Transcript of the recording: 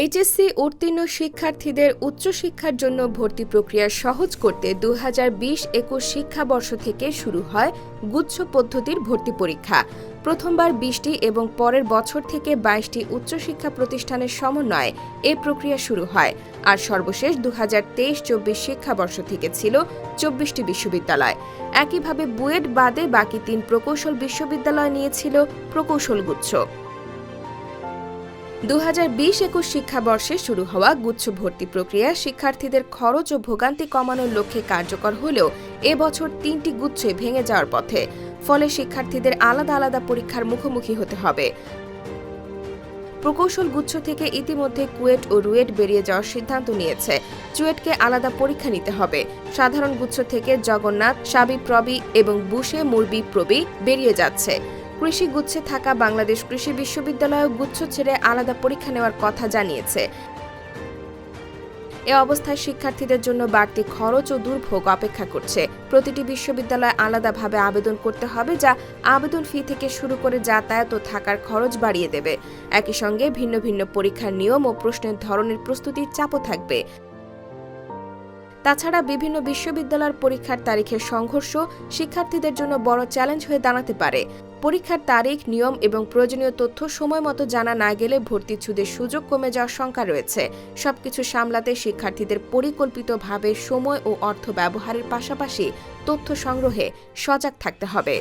HSC উত্তীর্ণ শিক্ষার্থীদের উচ্চশিক্ষার জন্য ভর্তি প্রক্রিয়া সহজ করতে দু হাজার বিশ একুশ শিক্ষাবর্ষ থেকে শুরু হয় গুচ্ছ পদ্ধতির ভর্তি পরীক্ষা। প্রথমবার বিশটি এবং পরের বছর থেকে বাইশটি উচ্চশিক্ষা প্রতিষ্ঠানের সমন্বয়ে এ প্রক্রিয়া শুরু হয়। আর সর্বশেষ দু হাজার তেইশ চব্বিশ শিক্ষাবর্ষ থেকে ছিল চব্বিশটি বিশ্ববিদ্যালয়। একইভাবে বুয়েট বাদে বাকি তিন প্রকৌশল বিশ্ববিদ্যালয় নিয়েছিল প্রকৌশল গুচ্ছ। দু হাজার বিশ একুশ শিক্ষাবর্ষে শুরু হওয়া গুচ্ছ ভর্তি প্রক্রিয়া শিক্ষার্থীদের খরচ ও ভোগান্তি কমানোর লক্ষ্যে কার্যকর হলেও এবছর তিনটি গুচ্ছে ভেঙে যাওয়ার পথে, ফলে শিক্ষার্থীদের আলাদা আলাদা পরীক্ষার মুখোমুখি হতে হবে। প্রকৌশল গুচ্ছ থেকে ইতিমধ্যে কুয়েট ও রুয়েট বেরিয়ে যাওয়ার সিদ্ধান্ত নিয়েছে। চুয়েটকে আলাদা পরীক্ষা নিতে হবে। সাধারণ গুচ্ছ থেকে জগন্নাথ সাবি প্রবি এবং বুশে মুরবি প্রবি বেরিয়ে যাচ্ছে। কৃষি গুচ্ছে থাকা বাংলাদেশ কৃষি বিশ্ববিদ্যালয় গুচ্ছ ছেড়ে আলাদা পরীক্ষা নেওয়ার কথা জানিয়েছে। এ অবস্থায় শিক্ষার্থীদের জন্য বাড়তি খরচ ও দুর্ভোগ অপেক্ষা করছে। প্রতিটি বিশ্ববিদ্যালয় আলাদাভাবে আবেদন করতে হবে যা আবেদন ফি থেকে শুরু করে যাতায়াত ও থাকার খরচ বাড়িয়ে দেবে। একই সঙ্গে ভিন্ন ভিন্ন পরীক্ষার নিয়ম ও প্রশ্নের ধরনের প্রস্তুতির চাপও থাকবে। তাছাড়া বিভিন্ন বিশ্ববিদ্যালয়ের পরীক্ষার তারিখের সংঘর্ষ শিক্ষার্থীদের জন্য বড় চ্যালেঞ্জ হয়ে দাঁড়াতে পারে। পরীক্ষার তারিখ, নিয়ম এবং প্রয়োজনীয় তথ্য সময় মতো জানা না গেলে ভর্তিচ্ছুদের সুযোগ কমে যাওয়ার শঙ্কা রয়েছে। সবকিছু সামলাতে শিক্ষার্থীদের পরিকল্পিতভাবে সময় ও অর্থ ব্যবহারের পাশাপাশি তথ্য সংগ্রহে সজাগ থাকতে হবে।